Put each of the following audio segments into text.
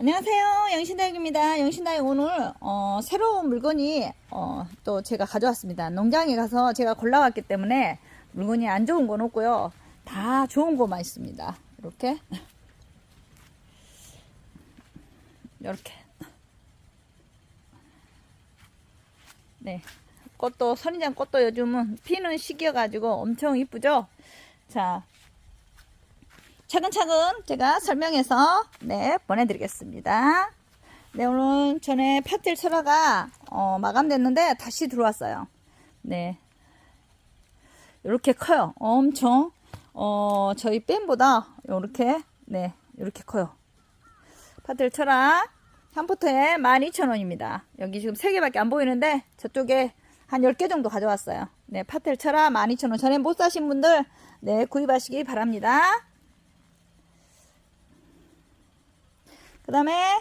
안녕하세요. 영신다육입니다. 영신다육 오늘 어, 새로운 물건이 어, 또 제가 가져왔습니다. 농장에 가서 제가 골라왔기 때문에 물건이 안 좋은 건 없고요. 다 좋은 거만 있습니다. 이렇게 이렇게 네 꽃도 선인장 꽃도 요즘은 피는 시기여 가지고 엄청 이쁘죠. 자 차근차근 제가 설명해서 네 보내드리겠습니다. 네 오늘 전에 파텔 철화가 어, 마감됐는데 다시 들어왔어요. 네 이렇게 커요. 엄청 어, 저희 뺨보다 이렇게 네 이렇게 커요. 파텔 철화 한 포트에 12,000원입니다. 여기 지금 3개밖에 안 보이는데 저쪽에 한 10개 정도 가져왔어요. 네, 파텔 철화 12,000원. 전에 못 사신 분들 네, 구입하시기 바랍니다. 그 다음에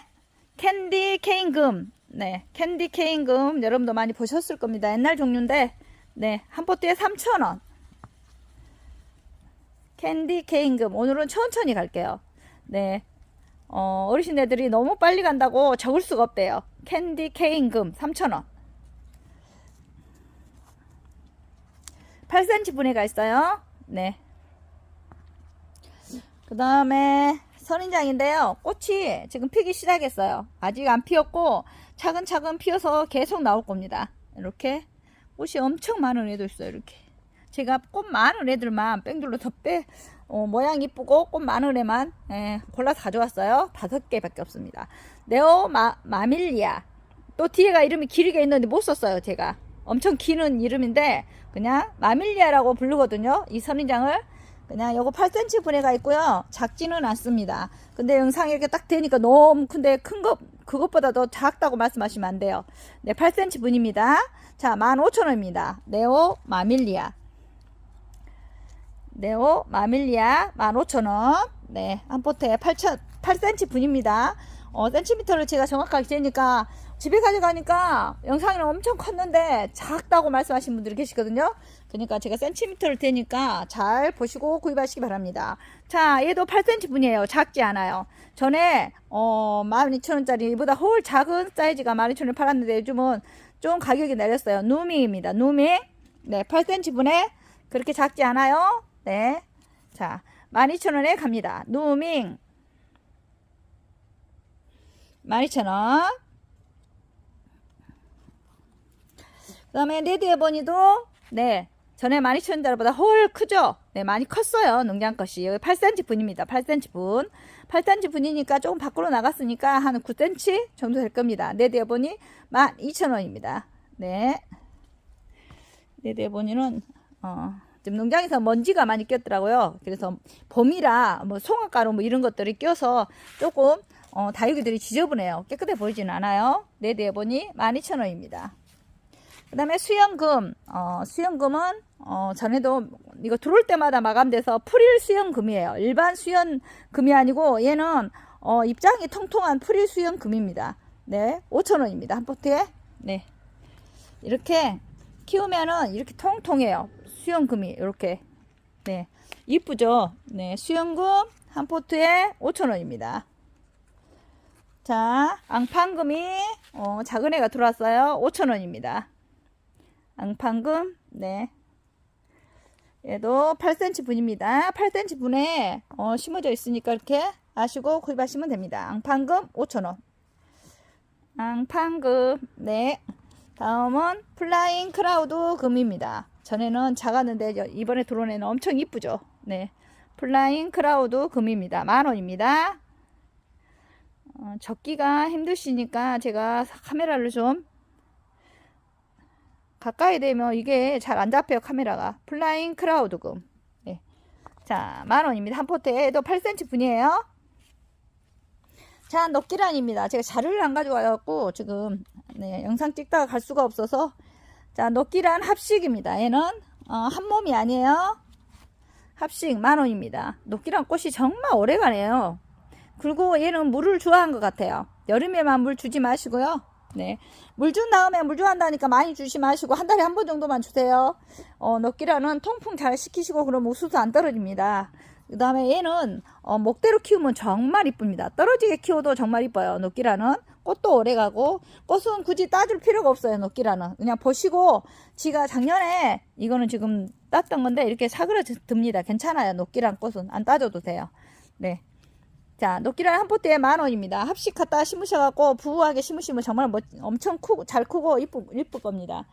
캔디 케인금. 네 캔디 케인금 여러분도 많이 보셨을 겁니다. 옛날 종류인데 네한 포트에 3,000원. 캔디 케인금. 오늘은 천천히 갈게요. 네 어, 어르신 애들이 너무 빨리 간다고 적을 수가 없대요. 캔디 케인금 3,000원. 8cm 분해가 있어요. 네. 그 다음에 선인장인데요. 꽃이 지금 피기 시작했어요. 아직 안 피었고 차근차근 피어서 계속 나올 겁니다. 이렇게 꽃이 엄청 많은 애도 있어요. 이렇게 제가 꽃 많은 애들만 뺑둘로 덮대 어, 모양 이쁘고 꽃 많은 애만 예, 골라서 가져왔어요. 다섯 개밖에 없습니다. 네오 마, 마밀리아 또 뒤에가 이름이 길게 있는데 못 썼어요. 제가 엄청 기는 이름인데 그냥 마밀리아라고 부르거든요. 이 선인장을 그냥 요거 8cm 분해가 있고요. 작지는 않습니다. 근데 영상에 이렇게 딱 되니까 너무 큰데 큰 거, 그것보다 더 작다고 말씀하시면 안 돼요. 네, 8cm 분입니다. 자, 15,000원입니다. 네오 마밀리아. 네오 마밀리아 15,000원. 네, 한 포트에 8천, 8cm 분입니다. 어, 센티미터를 제가 정확하게 재니까 집에 가져가니까 영상에는 엄청 컸는데 작다고 말씀하신 분들이 계시거든요. 그러니까 제가 센티미터를 대니까 잘 보시고 구입하시기 바랍니다. 자, 얘도 8cm 분이에요. 작지 않아요. 전에 어, 12,000원짜리 보다 훨 작은 사이즈가 12,000원 팔았는데 요즘은 좀 가격이 내렸어요. 누밍입니다. 누밍. 네, 8cm 분에 그렇게 작지 않아요. 네. 자, 12,000원에 갑니다. 누밍. 12,000원. 그 다음에 레드 에버니도, 네, 전에 12,000원짜리보다 훨 크죠? 네, 많이 컸어요. 농장 것이. 여기 8cm 분입니다. 8cm 분. 8cm 분이니까 조금 밖으로 나갔으니까 한 9cm 정도 될 겁니다. 에버니 12,000원입니다. 네. 에버니는, 어, 지금 농장에서 먼지가 많이 꼈더라고요. 그래서 봄이라 뭐 송화가루 뭐 이런 것들이 껴서 조금 어, 다육이들이 지저분해요. 깨끗해 보이진 않아요. 에버니 12,000원입니다. 그 다음에 수영금. 어, 수영금은 어, 전에도 이거 들어올 때마다 마감돼서 프릴 수영금이에요. 일반 수영금이 아니고 얘는 어, 입장이 통통한 프릴 수영금입니다. 네, 5,000원입니다. 한 포트에. 네. 이렇게 키우면은 이렇게 통통해요. 수영금이 이렇게. 네. 이쁘죠? 네, 수영금 한 포트에 5,000원입니다. 자, 앙팡금이 어, 작은 애가 들어왔어요. 5,000원입니다. 앙팡금, 네. 얘도 8cm 분입니다. 8cm 분에 어, 심어져 있으니까 이렇게 아시고 구입하시면 됩니다. 앙팡금 5,000원. 앙팡금, 네. 다음은 플라잉 크라우드 금입니다. 전에는 작았는데 이번에 들어온 애는 엄청 이쁘죠. 네. 플라잉 크라우드 금입니다. 만원입니다. 어, 적기가 힘드시니까 제가 카메라를 좀 가까이 되면 이게 잘 안 잡혀요 카메라가. 플라잉 크라우드금. 네. 자 만원입니다. 한 포트에도 8cm 분이에요. 자 녹기란입니다. 제가 자료를 안 가져와갖고 지금 네, 영상 찍다가 갈 수가 없어서. 자 녹기란 합식입니다. 얘는 어, 한 몸이 아니에요. 합식 만원입니다. 녹기란 꽃이 정말 오래가네요. 그리고 얘는 물을 좋아한 것 같아요. 여름에만 물 주지 마시고요. 네. 물 준 다음에 물 좋아한다니까 많이 주지 마시고 한 달에 한 번 정도만 주세요. 어, 녹기라는 통풍 잘 시키시고 그러면 우수도 안 떨어집니다. 그 다음에 얘는 어, 목대로 키우면 정말 이쁩니다. 떨어지게 키워도 정말 이뻐요. 녹기라는 꽃도 오래가고 꽃은 굳이 따줄 필요가 없어요. 녹기라는 그냥 보시고 지가 작년에 이거는 지금 땄던 건데 이렇게 사그러듭니다. 괜찮아요. 녹기란 꽃은 안 따줘도 돼요. 네. 자, 녹기란 한 포트에 만 원입니다. 합식 갖다 심으셔갖고 부우하게 심으시면 정말 멋, 엄청 크고 잘 크고 이쁘, 이쁠 겁니다.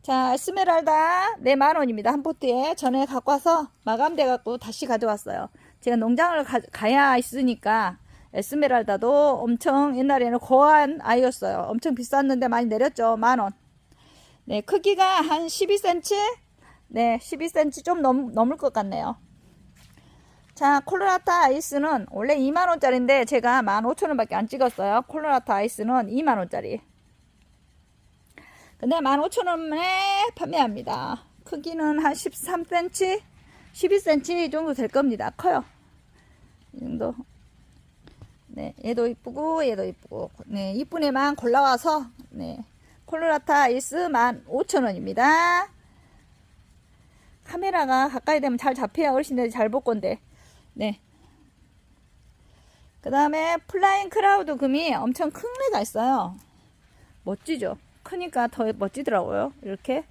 자, 스메랄다 네 만 원입니다. 한 포트에 전에 갖고 와서 마감돼 갖고 다시 가져왔어요. 제가 농장을 가, 가야 있으니까 에스메랄다도 엄청 옛날에는 고한 아이였어요. 엄청 비쌌는데 많이 내렸죠. 만 원. 네, 크기가 한 12cm? 네, 12cm 좀 넘, 넘을 것 같네요. 자, 콜로라타 아이스는 원래 2만원짜리인데 제가 15,000원 밖에 안 찍었어요. 콜로라타 아이스는 2만원짜리. 근데 15,000원에 판매합니다. 크기는 한 13cm, 12cm 정도 될 겁니다. 커요. 이 정도. 네, 얘도 이쁘고 얘도 이쁘고 네, 이쁜 애만 골라와서 네, 콜로라타 아이스 15,000원입니다. 카메라가 가까이 되면 잘 잡혀야 어르신들이 잘 볼 건데 네. 그 다음에 플라잉 크라우드 금이 엄청 큰 애가 있어요. 멋지죠? 크니까 더 멋지더라고요. 이렇게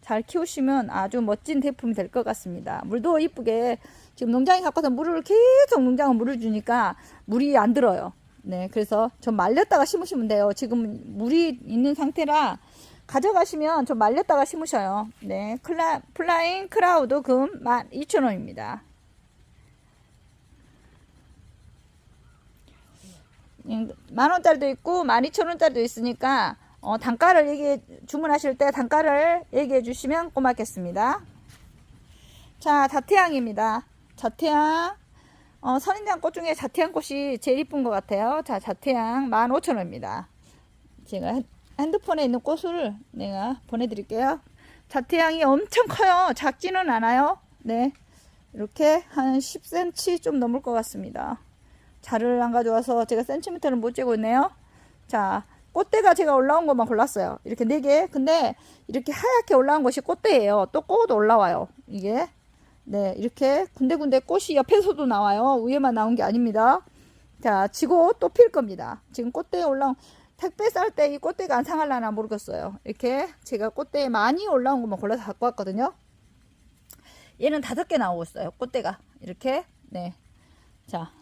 잘 키우시면 아주 멋진 제품이 될 것 같습니다. 물도 이쁘게 지금 농장에 갖고 와서 물을 계속 농장에 물을 주니까 물이 안 들어요. 네, 그래서 좀 말렸다가 심으시면 돼요. 지금 물이 있는 상태라 가져가시면 좀 말렸다가 심으셔요. 네, 클라, 플라잉 크라우드 금 12,000원입니다. 만 원짜리도 있고 만 이천 원짜리도 있으니까 어, 단가를 얘기해 주문하실 때 단가를 얘기해 주시면 고맙겠습니다. 자, 자태양입니다. 자태양 어, 선인장 꽃 중에 자태양 꽃이 제일 이쁜 것 같아요. 자, 자태양 15,000원입니다. 제가 핸- 핸드폰에 있는 꽃을 내가 보내드릴게요. 자태양이 엄청 커요. 작지는 않아요. 네. 이렇게 한 10cm 좀 넘을 것 같습니다. 자를 안 가져와서 제가 센티미터를 못 재고 있네요. 자, 꽃대가 제가 올라온 것만 골랐어요. 이렇게 네 개. 근데 이렇게 하얗게 올라온 것이 꽃대예요. 또꽃 올라와요. 이게. 네, 이렇게 군데군데 꽃이 옆에서도 나와요. 위에만 나온 게 아닙니다. 자, 지고 또 필 겁니다. 지금 꽃대에 올라온 택배 쌀 때 이 꽃대가 안 상할라나 모르겠어요. 이렇게 제가 꽃대에 많이 올라온 것만 골라서 갖고 왔거든요. 얘는 다섯 개 나오고 있어요. 꽃대가. 이렇게. 네. 자,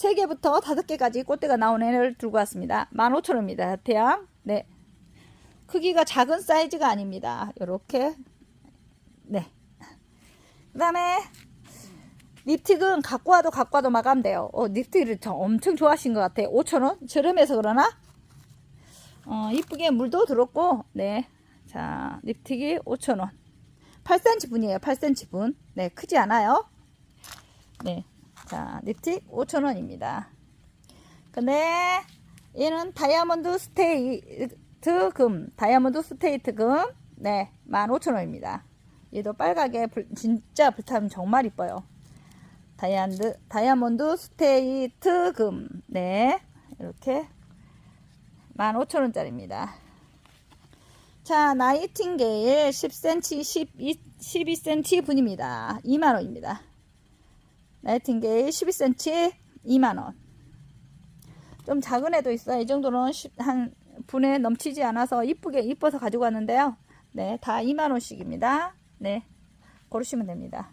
세 개부터 다섯 개까지 꽃대가 나온 애를 들고 왔습니다. 15,000원입니다. 태양. 네. 크기가 작은 사이즈가 아닙니다. 요렇게. 네. 그 다음에 립틱은 갖고 와도 갖고 와도 마감돼요. 어, 립틱을 저 엄청 좋아하신 것 같아요. 5,000원? 저렴해서 그러나? 어, 이쁘게 물도 들었고, 네. 자, 립틱이 5,000원. 8cm 분이에요. 8cm 분. 네, 크지 않아요. 네. 자, 립틱 5,000원입니다. 근데 얘는 다이아몬드 스테이트 금, 다이아몬드 스테이트 금, 네, 15,000원입니다. 얘도 빨갛게 불- 진짜 불타면 정말 이뻐요. 다이아몬드, 다이아몬드 스테이트 금, 네, 이렇게 15,000원짜리입니다. 자, 나이팅게일 10cm, 12, 12cm 분입니다. 2만원입니다. 나이팅게일 12cm 2만원. 좀 작은 애도 있어요. 이 정도는 시- 한 분에 넘치지 않아서 이쁘게 이뻐서 가지고 왔는데요. 네, 다 2만원씩입니다. 네, 고르시면 됩니다.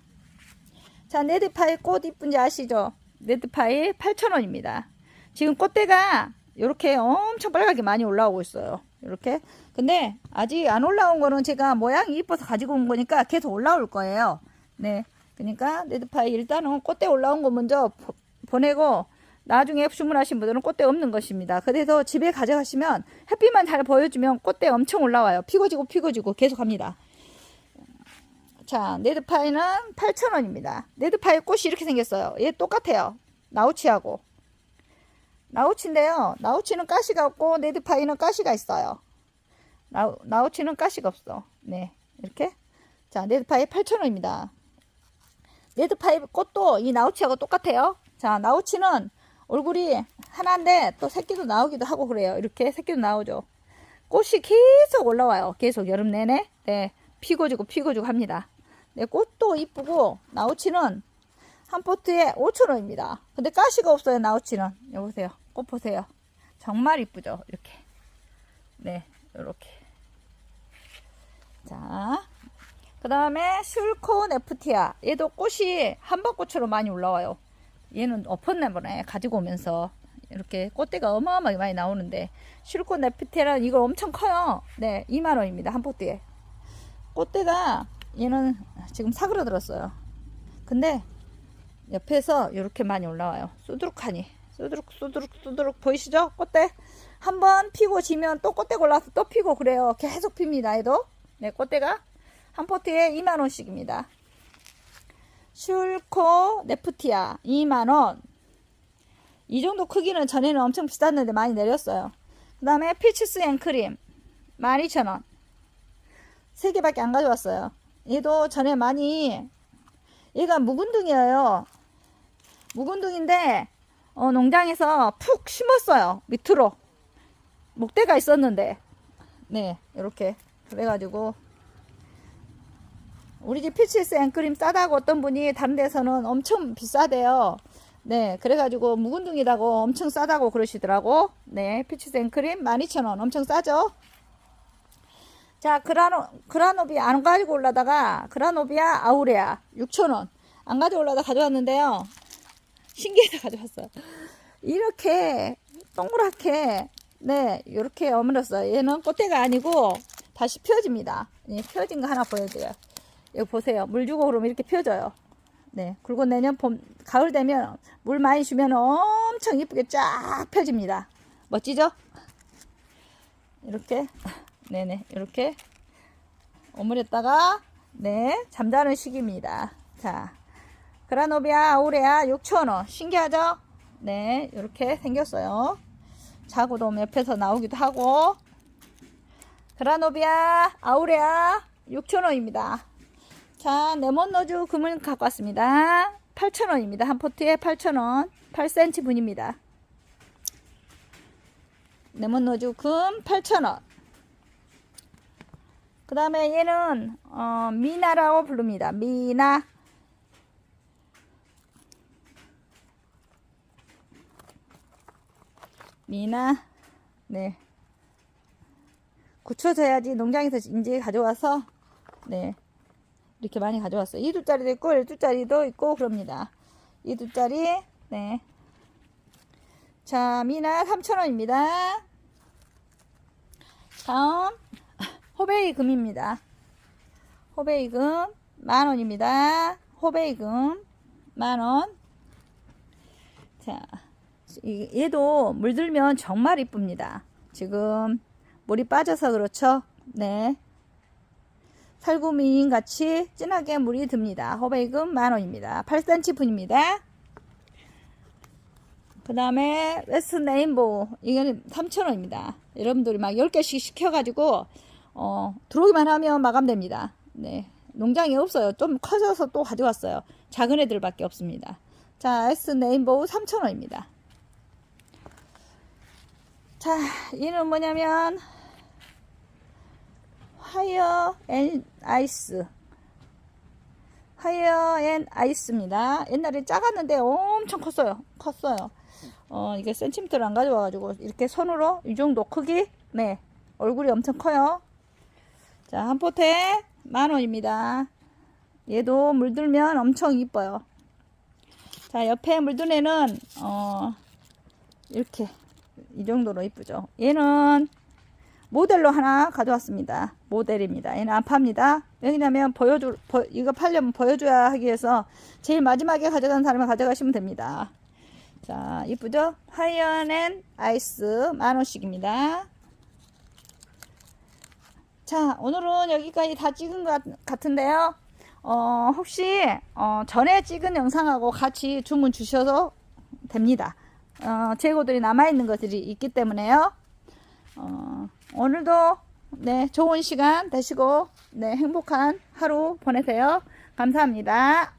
자, 네드파이 꽃 이쁜지 아시죠? 네드파이 8,000원입니다. 지금 꽃대가 이렇게 엄청 빨갛게 많이 올라오고 있어요. 이렇게. 근데 아직 안 올라온 거는 제가 모양이 이뻐서 가지고 온 거니까 계속 올라올 거예요. 네. 그러니까 네드파이 일단은 꽃대 올라온 거 먼저 보, 보내고 나중에 주문하신 분들은 꽃대 없는 것입니다. 그래서 집에 가져가시면 햇빛만 잘 보여주면 꽃대 엄청 올라와요. 피고지고 피고지고 계속 합니다. 자, 네드파이는 8,000원입니다. 네드파이 꽃이 이렇게 생겼어요. 얘 똑같아요. 나우치하고. 나우치인데요. 나우치는 가시가 없고 네드파이는 가시가 있어요. 나우, 나우치는 가시가 없어. 네. 이렇게. 자, 네드파이 8,000원입니다. 레드파이브 꽃도 이 나우치하고 똑같아요. 자, 나우치는 얼굴이 하나인데 또 새끼도 나오기도 하고 그래요. 이렇게 새끼도 나오죠. 꽃이 계속 올라와요. 계속 여름 내내. 네. 피고 지고 피고 지고 합니다. 네, 꽃도 이쁘고 나우치는 한 포트에 5,000원입니다. 근데 가시가 없어요, 나우치는. 여보세요. 꽃 보세요. 정말 이쁘죠? 이렇게. 네, 이렇게. 자, 그 다음에 슐콘 FT야. 얘도 꽃이 한박꽃으로 많이 올라와요. 얘는 엎었나 보네. 가지고 오면서. 이렇게 꽃대가 어마어마하게 많이 나오는데, 슐콘 FT라는 이거 엄청 커요. 네, 2만원입니다. 한 포트에. 꽃대가 얘는 지금 사그러들었어요. 근데 옆에서 이렇게 많이 올라와요. 수두룩하니. 수두룩, 수두룩, 수두룩. 보이시죠? 꽃대. 한번 피고 지면 또 꽃대 골라서 또 피고 그래요. 계속 핍니다. 얘도. 네, 꽃대가 한 포트에 2만원씩입니다. 슐코 네프티아 2만원. 이 정도 크기는 전에는 엄청 비쌌는데 많이 내렸어요. 그 다음에 피치스 앤크림 12,000원. 3개밖에 안 가져왔어요. 얘도 전에 많이 얘가 묵은둥이에요. 묵은둥인데 어, 농장에서 푹 심었어요. 밑으로 목대가 있었는데 네 이렇게 그래가지고 우리 집 피치스 앤크림 싸다고 어떤 분이 다른 데서는 엄청 비싸대요. 네 그래가지고 묵은둥이라고 엄청 싸다고 그러시더라고. 네 피치스 앤크림 12,000원 엄청 싸죠. 자, 그라노, 그라노비 안 가지고 올라다가, 그라노비아 아우레아, 6,000원. 안 가지고 올라다 가져왔는데요. 신기해서 가져왔어요. 이렇게, 동그랗게, 네, 이렇게 어물었어요. 얘는 꽃대가 아니고, 다시 펴집니다. 예, 펴진 거 하나 보여드려요. 여기 보세요. 물 주고 그러면 이렇게 펴져요. 네, 그리고 내년 봄, 가을 되면 물 많이 주면 엄청 이쁘게 쫙 펴집니다. 멋지죠? 이렇게. 네네 이렇게 오므렸다가 네 잠자는 시기입니다 자 그라노비아 아우레아 6,000원 신기하죠 네 이렇게 생겼어요 자고도 옆에서 나오기도 하고 그라노비아 아우레아 6,000원입니다 자 레몬너즈 금을 갖고 왔습니다. 8,000원입니다. 한 포트에 8,000원. 8cm 분입니다. 레몬너즈 금 8,000원. 그 다음에 얘는 어, 미나라고 부릅니다. 미나. 미나. 네. 굳혀져야지 농장에서 이제 가져와서 네 이렇게 많이 가져왔어요. 2두짜리도 있고 1두짜리도 있고 그럽니다. 2두짜리 네. 자 미나 3,000원입니다. 다음 호베이 금입니다. 호베이 금 만원입니다. 호베이 금 만원. 자, 이- 얘도 물들면 정말 이쁩니다. 지금 물이 빠져서 그렇죠? 네. 살구미인 같이 진하게 물이 듭니다. 호베이금 만원입니다. 8cm 분입니다. 그 다음에 웨스트 레인보우 이거는 3,000원입니다. 여러분들이 막 10개씩 시켜가지고 어, 들어오기만 하면 마감됩니다. 네. 농장이 없어요. 좀 커져서 또 가져왔어요. 작은 애들밖에 없습니다. 자, S 네임보우 3,000원입니다. 자, 얘는 뭐냐면, 화이어 앤 아이스. 화이어 앤 아이스입니다. 옛날에 작았는데 엄청 컸어요. 컸어요. 어, 이게 센티미터를 안 가져와 가지고, 이렇게 손으로 이 정도 크기? 네. 얼굴이 엄청 커요. 자, 한 포트에 만 원입니다. 얘도 물들면 엄청 이뻐요. 자, 옆에 물든 애는, 어, 이렇게, 이 정도로 이쁘죠. 얘는 모델로 하나 가져왔습니다. 모델입니다. 얘는 안 팝니다. 왜냐면 보여줄, 보, 이거 팔려면 보여줘야 하기 위해서 제일 마지막에 가져간 사람이 가져가시면 됩니다. 자, 이쁘죠? 하이언 아이스 만 원씩입니다. 자, 오늘은 여기까지 다 찍은 것 같- 같은데요. 어, 혹시, 어, 전에 찍은 영상하고 같이 주문 주셔도 됩니다. 어, 재고들이 남아있는 것들이 있기 때문에요. 어, 오늘도 네 좋은 시간 되시고 네 행복한 하루 보내세요. 감사합니다.